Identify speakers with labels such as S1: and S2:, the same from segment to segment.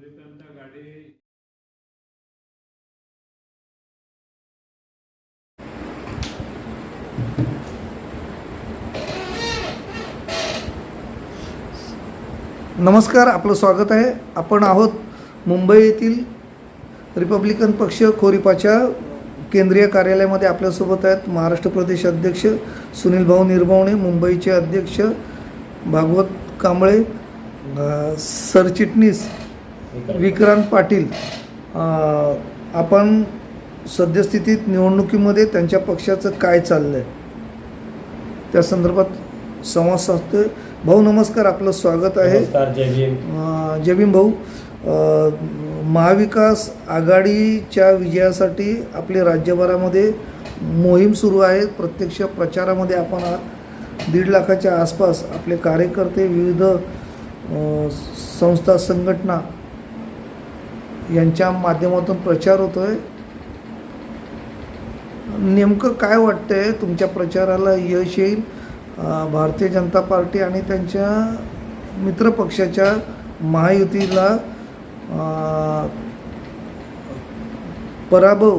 S1: सूर्यकांत गाडे
S2: नमस्कार आपलं स्वागत आहे. आपण आहोत मुंबई येथील रिपब्लिकन पक्ष खोरिपाच्या केंद्रीय कार्यालयामध्ये आपल्यासोबत आहेत महाराष्ट्र प्रदेश अध्यक्ष सुनील भाऊ निर्भवणे मुंबईचे अध्यक्ष भागवत कांबळे सरचिटणीस विक्रांत. पाटील आपण सद्यस्थितीत निवडणुकीमध्ये त्यांच्या पक्षाचं काय चाललं आहे त्या संदर्भात संवाद साधतोय. भाऊ नमस्कार आपलं स्वागत आहे.
S3: जय भीम.
S2: भाऊ. महाविकास आघाडीच्या विजयासाठी आपले राज्यभरामध्ये मोहीम सुरू आहे. प्रत्यक्ष प्रचारामध्ये आपण आहात. दीड लाखाच्या आसपास आपले कार्यकर्ते विविध संस्था संघटना यांच्या माध्यमातून प्रचार होतो आहे नेमकं काय वाटतंय? तुमच्या प्रचाराला यश येईल? भारतीय जनता पार्टी आणि त्यांच्या मित्रपक्षाच्या महायुतीला पराभव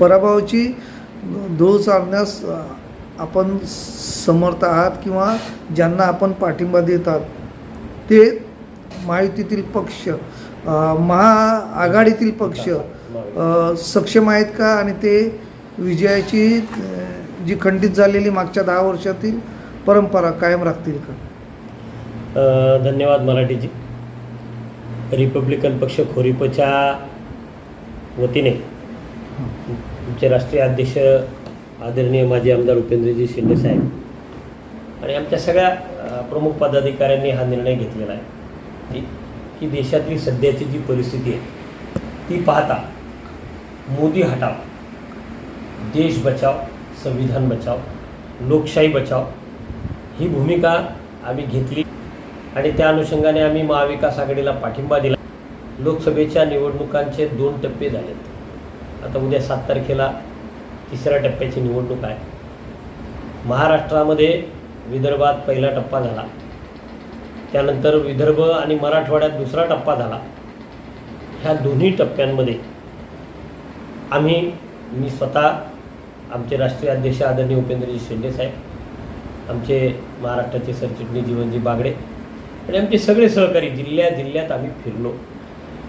S2: पराभवाची धूळ चालण्यास आपण समर्थ आहात किंवा ज्यांना आपण पाठिंबा देतात ते महायुतीतील पक्ष महाआघाडीतील पक्ष सक्षम आहेत का? आणि ते विजयाची जी खंडित झालेली मागच्या दहा वर्षातील परंपरा कायम राखतील का?
S3: धन्यवाद मराठीजी. रिपब्लिकन पक्ष खोरीपच्या वतीने आमचे राष्ट्रीय अध्यक्ष आदरणीय माजी आमदार उपेंद्रजी शिंदे साहेब आणि आमच्या सगळ्या प्रमुख पदाधिकाऱ्यांनी हा निर्णय घेतलेला आहे. की की देशातली सध्याची जी परिस्थिती आहे ती पाहता मोदी हटाव देश बचाव संविधान बचाव लोकशाही बचाव ही भूमिका आम्ही घेतली आणि त्या अनुषंगाने आम्ही महाविकास आघाडीला पाठिंबा दिला. लोकसभेच्या निवडणुकांचे दोन टप्पे झालेत. आता उद्या सात तारखेला तिसऱ्या टप्प्याची निवडणूक आहे. महाराष्ट्रामध्ये विदर्भात पहिला टप्पा झाला. त्यानंतर विदर्भ आणि मराठवाड्यात दुसरा टप्पा झाला. ह्या दोन्ही टप्प्यांमध्ये आम्ही मी स्वतः आमचे राष्ट्रीय अध्यक्ष आदरणीय उपेंद्रजी शिंदे साहेब आमचे महाराष्ट्राचे सरचिटणीस जीवनजी बागडे आणि आमचे सगळे सहकारी जिल्ह्या जिल्ह्यात आम्ही फिरलो.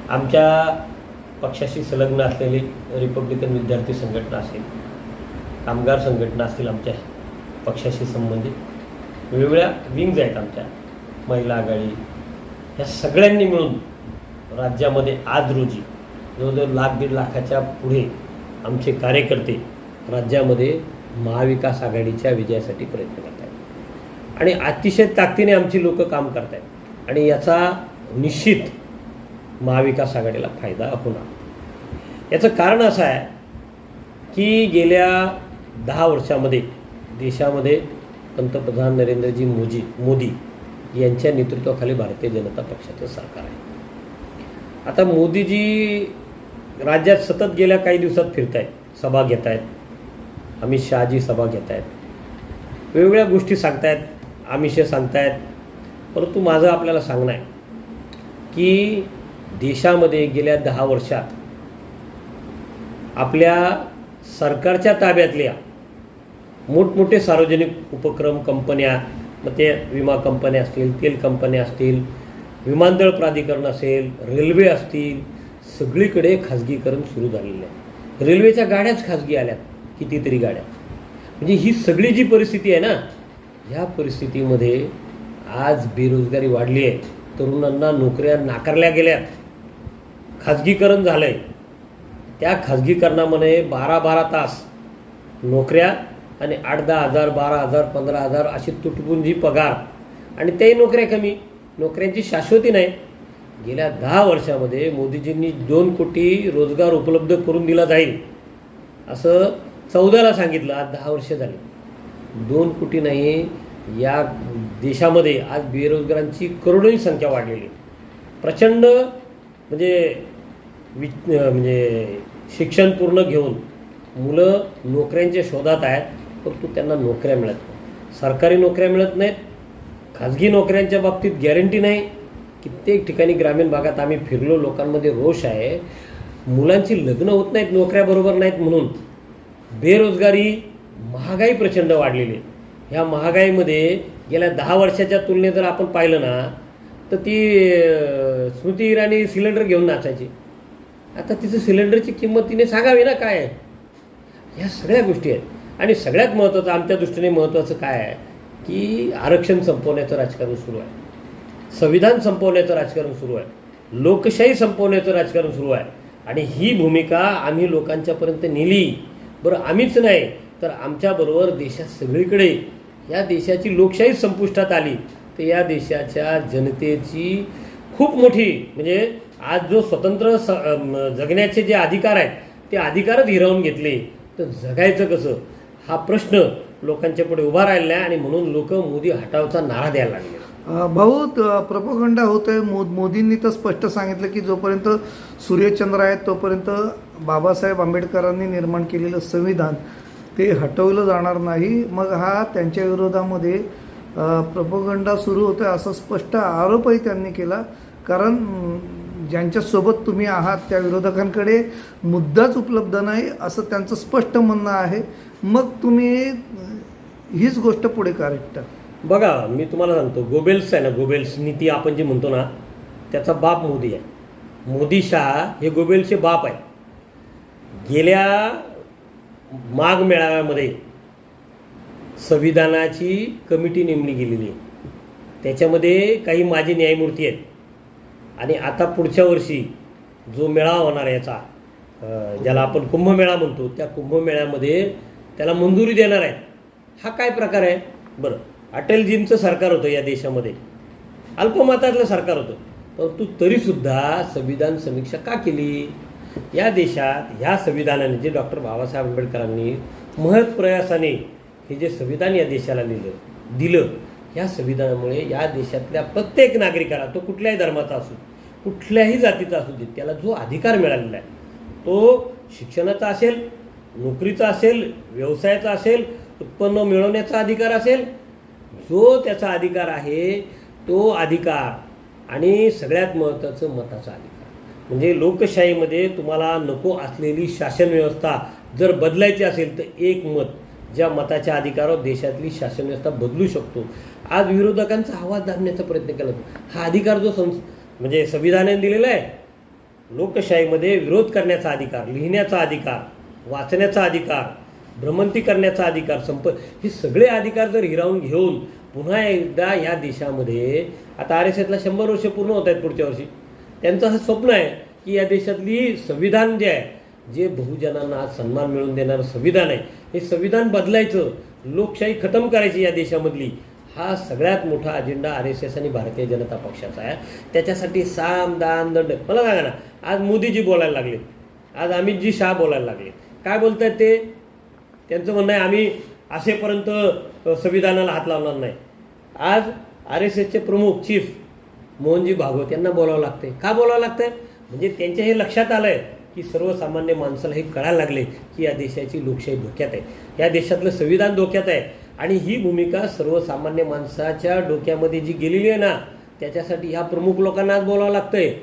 S3: आमच्या पक्षाशी संलग्न असलेली रिपब्लिकन विद्यार्थी संघटना असेल कामगार संघटना असतील आमच्या पक्षाशी संबंधित वेगवेगळ्या विंग्ज आहेत आमच्या. महिला आघाडी ह्या सगळ्यांनी मिळून राज्यामध्ये आज रोजी जवळजवळ लाख दीड लाखाच्या पुढे आमचे कार्यकर्ते राज्यामध्ये महाविकास आघाडीच्या विजयासाठी प्रयत्न करत आहेत. आणि अतिशय ताकदीने आमची लोक काम करत आहेत. आणि याचा निश्चित महाविकास आघाडीला फायदा होणार. याचं कारण असं आहे की गेल्या दहा वर्षामध्ये देशामध्ये पंतप्रधान नरेंद्रजी मोदी मोदी यांच्या नेतृत्वाखाली भारतीय जनता पक्षाचं सरकार आहे. आता मोदीजी राज्यात सतत गेल्या काही दिवसात फिरत आहेत सभा घेत आहेत अमित शहाजी सभा घेत आहेत वेगवेगळ्या गोष्टी सांगतायत आमिषे सांगतायत. परंतु माझं आपल्याला सांगणं आहे की देशामध्ये गेल्या दहा वर्षात आपल्या सरकारच्या ताब्यातल्या मोठमोठे सार्वजनिक उपक्रम कंपन्या मग ते विमा कंपन्या असतील तेल कंपन्या असतील विमानतळ प्राधिकरण असेल रेल्वे असतील सगळीकडे खाजगीकरण सुरू झालेलं आहे. रेल्वेच्या गाड्याच खाजगी आल्यात कितीतरी गाड्या. म्हणजे ही सगळी जी परिस्थिती आहे ना ह्या परिस्थितीमध्ये आज बेरोजगारी वाढली आहे. तरुणांना नोकऱ्या नाकारल्या गेल्या खाजगीकरण झालं आहे त्या खाजगीकरणामध्ये बारा बारा तास नोकऱ्या आणि आठ दहा हजार बारा हजार पंधरा हजार अशी तुटपुंजी पगार. आणि त्याही नोकऱ्या कमी. नोकऱ्यांची शाश्वती नाही. गेल्या दहा वर्षामध्ये मोदीजींनी दोन कोटी रोजगार उपलब्ध करून दिला जाईल. असं चौदाला सांगितलं आज दहा वर्ष झाली. दोन कोटी नाही या देशामध्ये आज बेरोजगारांची करोडोनी संख्या वाढलेली. आहे. प्रचंड म्हणजे वि म्हणजे शिक्षण पूर्ण घेऊन मुलं नोकऱ्यांच्या शोधात आहेत. परंतु त्यांना नोकऱ्या मिळत नाही सरकारी नोकऱ्या मिळत नाहीत. खाजगी नोकऱ्यांच्या बाबतीत गॅरंटी नाही. कित्येक ठिकाणी ग्रामीण भागात आम्ही फिरलो लोकांमध्ये रोष आहे. मुलांची लग्न होत नाहीत नोकऱ्या बरोबर नाहीत म्हणून. बेरोजगारी महागाई प्रचंड वाढलेली आहे. ह्या महागाईमध्ये गेल्या दहा वर्षाच्या तुलनेत जर आपण पाहिलं ना तर ती स्मृती इराणी सिलेंडर घेऊन नाचायची. आता तिचं सिलेंडरची किंमत तिने सांगावी ना काय? आहे ह्या सगळ्या गोष्टी आहेत. आणि सगळ्यात महत्त्वाचं आमच्या दृष्टीने महत्त्वाचं काय आहे? की आरक्षण संपवण्याचं राजकारण सुरू आहे. संविधान संपवण्याचं राजकारण सुरू आहे. लोकशाही संपवण्याचं राजकारण सुरू आहे. आणि ही भूमिका आम्ही लोकांच्यापर्यंत नेली. बरं आम्हीच नाही तर आमच्याबरोबर देशात सगळीकडे या देशाची लोकशाही संपुष्टात आली. तर या देशाच्या जनतेची खूप मोठी म्हणजे आज जो स्वतंत्र स जगण्याचे जे अधिकार आहेत ते अधिकारच हिरावून घेतले. तर जगायचं कसं? हा प्रश्न लोकांच्या पुढे उभा राहिला आहे आणि म्हणून लोक मोदी हटावचा नारा द्यायला लागले.
S2: अ, भाऊ प्रपोगंडा होत आहे. मो मोदींनी तर स्पष्ट सांगितलं की जोपर्यंत सूर्यचंद्र आहेत तोपर्यंत बाबासाहेब आंबेडकरांनी निर्माण केलेलं संविधान ते हटवलं जाणार नाही. मग हा त्यांच्या विरोधामध्ये प्रपोगंडा सुरू होतं असा स्पष्ट आरोपही त्यांनी केला. कारण ज्यांच्यासोबत तुम्ही आहात त्या विरोधकांकडे मुद्दाच उपलब्ध नाही असं त्यांचं स्पष्ट म्हणणं आहे. मग तुम्ही हीच गोष्ट पुढे का
S3: बघा मी तुम्हाला सांगतो गोबेल्स आहे ना गोबेल्स नीती आपण जे म्हणतो ना त्याचा बाप मोदी आहे. मोदी शाह हे गोबेल्सचे बाप आहे. गेल्या माघ मेळाव्यामध्ये संविधानाची कमिटी नेमली गेलेली आहे. त्याच्यामध्ये काही माजी न्यायमूर्ती आहेत. आणि आता पुढच्या वर्षी जो मेळावा होणार आहे याचा ज्याला आपण कुंभमेळा म्हणतो त्या कुंभमेळ्यामध्ये त्याला मंजुरी देणार आहे हा काय प्रकार आहे? बरं अटलजींचं सरकार होतं या देशामध्ये. अल्पमतातलं सरकार होतं. परंतु तरीसुद्धा संविधान समीक्षा का केली? या देशात ह्या संविधानाने जे डॉक्टर बाबासाहेब आंबेडकरांनी महत् प्रयासाने हे जे संविधान या देशाला लिहिलं दिलं या संविधानामुळे या देशातल्या प्रत्येक नागरिकाला तो कुठल्याही धर्माचा असू कुठल्याही जातीचा असू दे त्याला जो अधिकार मिळालेला आहे तो शिक्षणाचा असेल नोकरीचा असेल व्यवसायाचा असेल उत्पन्न मिळवण्याचा अधिकार असेल जो त्याचा अधिकार आहे तो अधिकार आणि सगळ्यात महत्त्वाचं मताचा अधिकार. म्हणजे लोकशाहीमध्ये तुम्हाला नको असलेली शासन व्यवस्था जर बदलायची असेल तर एक मत ज्या मताच्या अधिकारावर देशातली शासन व्यवस्था बदलू शकतो. आज विरोधकांचा आवाज दाबण्याचा प्रयत्न केला जातो. हा अधिकार जो संस म्हणजे संविधानाने दिलेला आहे लोकशाहीमध्ये विरोध करण्याचा अधिकार लिहिण्याचा अधिकार वाचण्याचा अधिकार भ्रमंती करण्याचा अधिकार संप हे सगळे अधिकार जर हिरावून घेऊन पुन्हा एकदा या देशामध्ये आता आर एस एसला शंभर वर्ष पूर्ण होत आहेत पुढच्या वर्षी त्यांचं असं स्वप्न आहे की या देशातली संविधान जे आहे जे बहुजनांना आज सन्मान मिळवून देणारं संविधान आहे हे संविधान बदलायचं लोकशाही खतम करायची या देशामधली हा सगळ्यात मोठा अजेंडा आर एस एस आणि भारतीय जनता पक्षाचा आहे. त्याच्यासाठी साम दान दंड. मला सांगा ना आज मोदीजी बोलायला लागले. आज अमितजी शहा बोलायला लागले. काय बोलत आहेत ते? त्यांचं म्हणणं आहे आम्ही असेपर्यंत संविधानाला हात लावणार नाही. आज आर एस एसचे प्रमुख चीफ मोहनजी भागवत यांना बोलावं लागते का बोलावं लागतंय? म्हणजे त्यांच्या हे लक्षात आलं आहे की सर्वसामान्य माणसाला हे कळायला लागले की या देशाची लोकशाही धोक्यात आहे. या देशातलं संविधान धोक्यात आहे. आणि ही भूमिका सर्वसामान्य माणसाच्या डोक्यामध्ये जी गेलेली आहे ना त्याच्यासाठी ह्या प्रमुख लोकांना आज बोलावं लागतंय.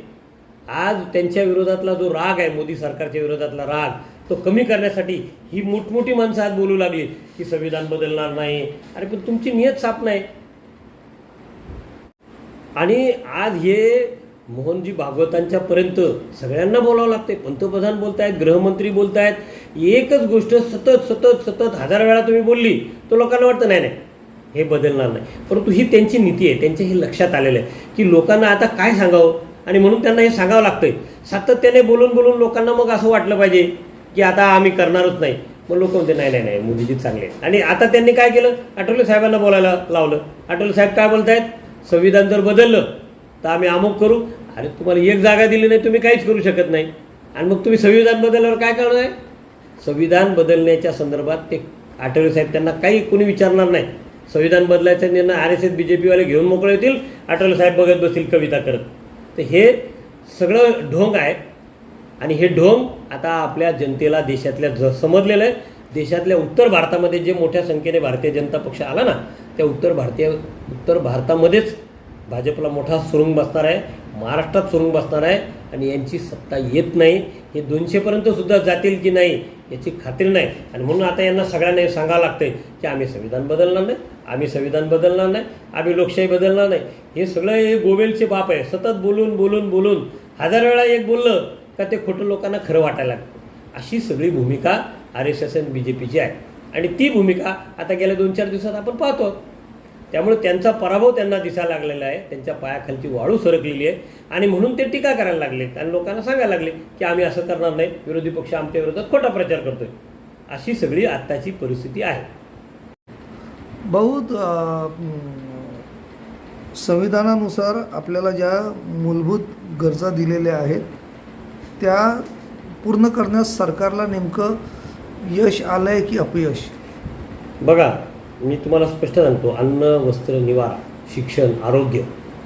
S3: आज त्यांच्या विरोधातला जो राग आहे मोदी सरकारच्या विरोधातला राग तो कमी करण्यासाठी ही मोठमोठी माणसं आज बोलू लागली की संविधान बदलणार नाही. अरे पण तुमची नियत साफ नाही. आणि आज हे मोहनजी भागवतांच्या पर्यंत सगळ्यांना बोलावं लागते पंतप्रधान बोलतायत गृहमंत्री बोलतायत. एकच गोष्ट सतत सतत सतत हजार वेळा तुम्ही बोलली तर लोकांना वाटतं नाही नाही हे बदलणार नाही. परंतु ही त्यांची नीती आहे त्यांच्या हे लक्षात आलेलं आहे की लोकांना आता काय सांगावं? आणि म्हणून त्यांना हे सांगावं लागतंय. सातत्याने बोलून बोलून लोकांना मग असं वाटलं पाहिजे की आता आम्ही करणारच नाही. मग लोक म्हणते नाही नाही नाही मोदीजी चांगले आणि आता त्यांनी काय केलं? आठवले साहेबांना बोलायला लावलं. आठवले साहेब काय बोलतायत? संविधान जर बदललं तर आम्ही अमुक करू. अरे तुम्हाला एक जागा दिली नाही तुम्ही काहीच करू शकत नाही. आणि मग तुम्ही संविधान बदलल्यावर काय करणार आहे? संविधान बदलण्याच्या संदर्भात ते आठवले साहेब त्यांना काही कोणी विचारणार नाही. संविधान बदलायचा निर्णय R S S B J पीवाले घेऊन मोकळे होतील आठवले साहेब बघत बसतील कविता करत. तर हे सगळं ढोंग आहे. आणि हे ढोंग आता आपल्या जनतेला देशातल्या ज समजलेलं आहे. देशातल्या उत्तर भारतामध्ये जे मोठ्या संख्येने भारतीय जनता पक्ष आला ना त्या उत्तर भारतीय उत्तर भारतामध्येच भाजपला मोठा सुरुंग बसणार आहे. महाराष्ट्रात सुरुंग बसणार आहे आणि यांची सत्ता येत नाही. हे दोनशेपर्यंत सुद्धा जातील की नाही याची खात्री नाही. आणि म्हणून आता यांना सगळ्यांना हे सांगावं लागतंय की आम्ही संविधान बदलणार नाही आम्ही संविधान बदलणार नाही आम्ही लोकशाही बदलणार नाही. हे सगळं हे गोवेलचे बाप आहे. सतत बोलून बोलून बोलून हजार वेळा एक बोललं का ते खोटं लोकांना खरं वाटायला लागतं. अशी सगळी भूमिका R S S N B J पीची आहे. आणि ती भूमिका आता गेल्या दोन चार दिवसात आपण पाहतो. त्यामुळे त्यांचा पराभव त्यांना दिसायला लागलेला आहे. त्यांच्या पायाखालची वाळू सरकलेली आहे. आणि म्हणून ते टीका करायला लागले. आणि लोकांना सांगायला लागले की आम्ही असं करणार नाही. विरोधी पक्ष आमच्या विरोधात खोटा प्रचार करतोय. अशी सगळी आत्ताची परिस्थिती आहे.
S2: बहुत संविधानानुसार आपल्याला ज्या मूलभूत गरजा दिलेल्या आहेत त्या पूर्ण करण्यास सरकारला नेमकं यश आलं आहे की अपयश?
S3: बघा मी तुम्हाला स्पष्ट सांगतो अन्न वस्त्र निवारा शिक्षण आरोग्य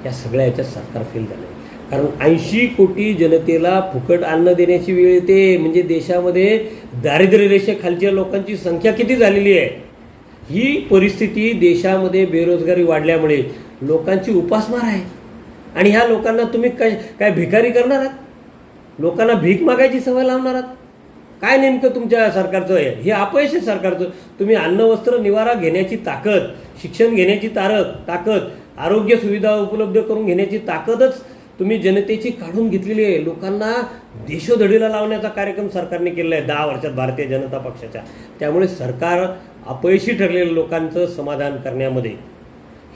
S3: या सगळ्या याच्यात सरकार फेल झालं आहे कारण ऐंशी कोटी जनतेला फुकट अन्न देण्याची वेळ येते. म्हणजे देशामध्ये दारिद्र्य रेषेखालच्या लोकांची संख्या किती झालेली आहे? ही परिस्थिती देशामध्ये बेरोजगारी वाढल्यामुळे लोकांची उपासमार आहे. आणि ह्या लोकांना तुम्ही काय काय भिकारी करणार आहात? लोकांना भीक मागायची सवय लावणार आहात? काय नेमकं तुमच्या सरकारचं आहे? हे अपयश आहे सरकारचं. तुम्ही अन्न वस्त्र निवारा घेण्याची ताकद शिक्षण घेण्याची तारक ताकद आरोग्य सुविधा उपलब्ध करून घेण्याची ताकदच तुम्ही जनतेची काढून घेतलेली आहे. लोकांना देशोधडीला लावण्याचा कार्यक्रम सरकारने केलेला आहे दहा वर्षात भारतीय जनता पक्षाच्या. त्यामुळे सरकार अपयशी ठरलेल्या लोकांचं समाधान करण्यामध्ये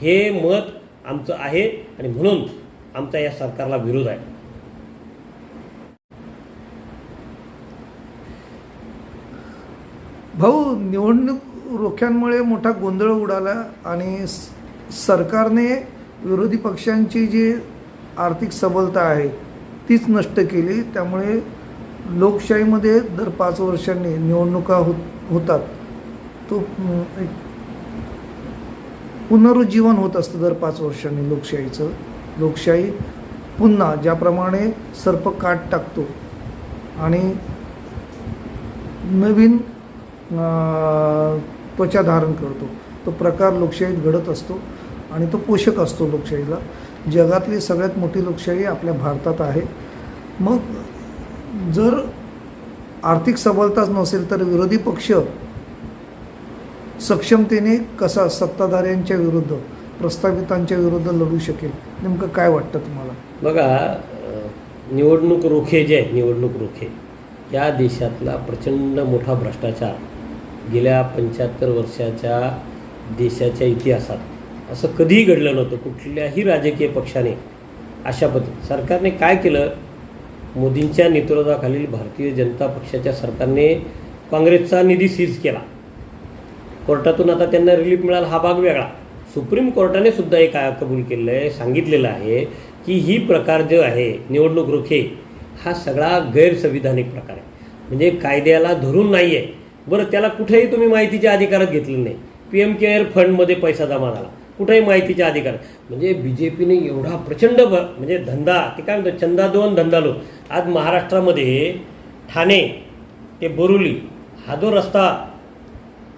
S3: हे मत आमचं आहे आणि म्हणून आमचा या सरकारला विरोध आहे.
S2: भाऊ निवडणूक रोख्यांमुळे मोठा गोंधळ उडाला आणि स- सरकारने विरोधी पक्षांची जी आर्थिक सबलता आहे तीच नष्ट केली. त्यामुळे लोकशाहीमध्ये दर पाच वर्षांनी निवडणुका होत होतात. तो एक पुनरुज्जीवन होत असतं दर पाच वर्षांनी लोकशाहीचं. लोकशाही पुन्हा ज्याप्रमाणे सर्प काट टाकतो आणि नवीन त्वचा धारण करतो. तो प्रकार लोकशाहीत घडत असतो आणि तो पोषक असतो लोकशाहीला. जगातली सगळ्यात मोठी लोकशाही आपल्या भारतात आहे. मग जर आर्थिक सबलताच नसेल तर विरोधी पक्ष सक्षमतेने कसा सत्ताधाऱ्यांच्या विरुद्ध प्रस्तावितांच्या विरुद्ध लढू शकेल? नेमकं काय वाटतं तुम्हाला?
S3: बघा निवडणूक रोखे जे आहेत निवडणूक रोखे या देशातला प्रचंड मोठा भ्रष्टाचार गेल्या पंच्याहत्तर वर्षाच्या देशाच्या इतिहासात असं कधीही घडलं नव्हतं. कुठल्याही राजकीय पक्षाने अशा पद्धती सरकारने काय केलं? मोदींच्या नेतृत्वाखालील भारतीय जनता पक्षाच्या सरकारने काँग्रेसचा निधी सीज केला. कोर्टातून आता त्यांना रिलीफ मिळाला. हा भाग वेगळा. सुप्रीम कोर्टाने सुद्धा एक कबूल केलेलं आहे सांगितलेलं आहे की ही प्रकार जो आहे निवडणूक रोखे हा सगळा गैरसंविधानिक प्रकार आहे. म्हणजे कायद्याला धरून नाही आहे बरं त्याला कुठेही तुम्ही माहितीच्या अधिकारात घेतलेलं नाही. पी एम केअर फंडमध्ये पैसा जमा झाला. कुठेही माहितीच्या अधिकार म्हणजे बी जे पीने एवढा प्रचंड ब म्हणजे धंदा ते काय म्हणतो चंदा दोन धंदा लो आज महाराष्ट्रामध्ये ठाणे ते बोरुली हा जो रस्ता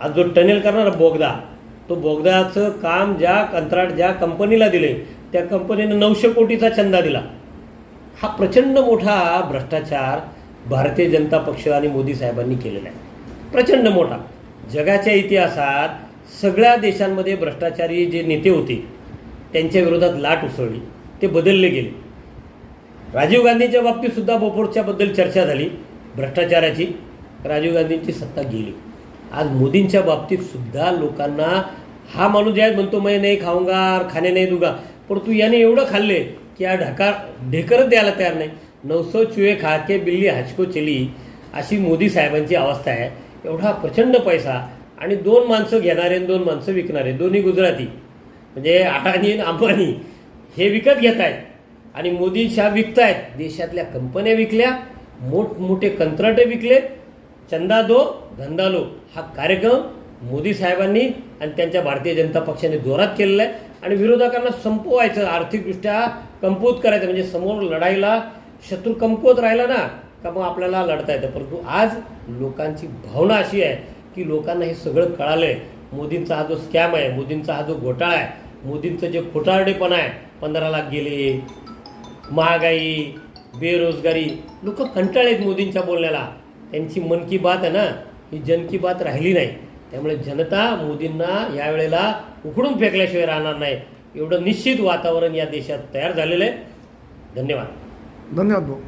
S3: आज जो टनेल करणारा बोगदा तो बोगदाचं काम ज्या कंत्राट ज्या कंपनीला दिले त्या कंपनीनं नऊशे कोटीचा चंदा दिला. हा प्रचंड मोठा भ्रष्टाचार भारतीय जनता पक्ष आणि मोदी साहेबांनी केलेला आहे. प्रचंड मोठा. जगाच्या इतिहासात सगळ्या देशांमध्ये भ्रष्टाचारी जे नेते होते त्यांच्या विरोधात लाट उसळली. ते बदलले गेले. राजीव गांधींच्या बाबतीतसुद्धा बोफोर्सच्याबद्दल चर्चा झाली. भ्रष्टाचाराची राजीव गांधींची सत्ता गेली. आज मोदींच्या बाबतीत सुद्धा लोकांना हा माणूस ज्या म्हणतो मै नाही खाऊंगार खाणे नाही दुगा. परंतु याने एवढं खाल्ले की हा ढकार ढेकरच द्यायला तयार नाही. नऊसो चुहे खा के बिल्ली हाचको चली अशी मोदी साहेबांची अवस्था आहे. एवढा प्रचंड पैसा आणि दोन माणसं घेणारे आणि दोन माणसं विकणारे दोन्ही गुजराती. म्हणजे अडाणी आणि अंबानी हे विकत घेत आहेत. आणि मोदी शाह विकतायत. देशातल्या कंपन्या विकल्या मोठमोठे कंत्राटे विकले. चंदा दो धंदा लो. हा कार्यक्रम मोदी साहेबांनी आणि त्यांच्या भारतीय जनता पक्षाने जोरात केलेला आहे. आणि विरोधकांना संपवायचं आर्थिकदृष्ट्या कमकुवत करायचं. म्हणजे समोर लढाईला शत्रू कमकुवत राहिला ना. का मग आपल्याला लढता येतं. परंतु आज लोकांची भावना अशी आहे की लोकांना हे सगळं कळालं आहे मोदींचा हा जो स्कॅम आहे मोदींचा हा जो घोटाळा आहे मोदींचं जे खोटारडेपणा आहे पंधरा लाख गेले महागाई बेरोजगारी लोक आहेत मोदींच्या बोलण्याला. त्यांची मन की बात आहे ना ही जन की बात राहिली नाही. त्यामुळे जनता मोदींना यावेळेला उकडून फेकल्याशिवाय राहणार नाही. एवढं निश्चित वातावरण या देशात तयार झालेलं आहे. धन्यवाद.
S2: धन्यवाद भाऊ.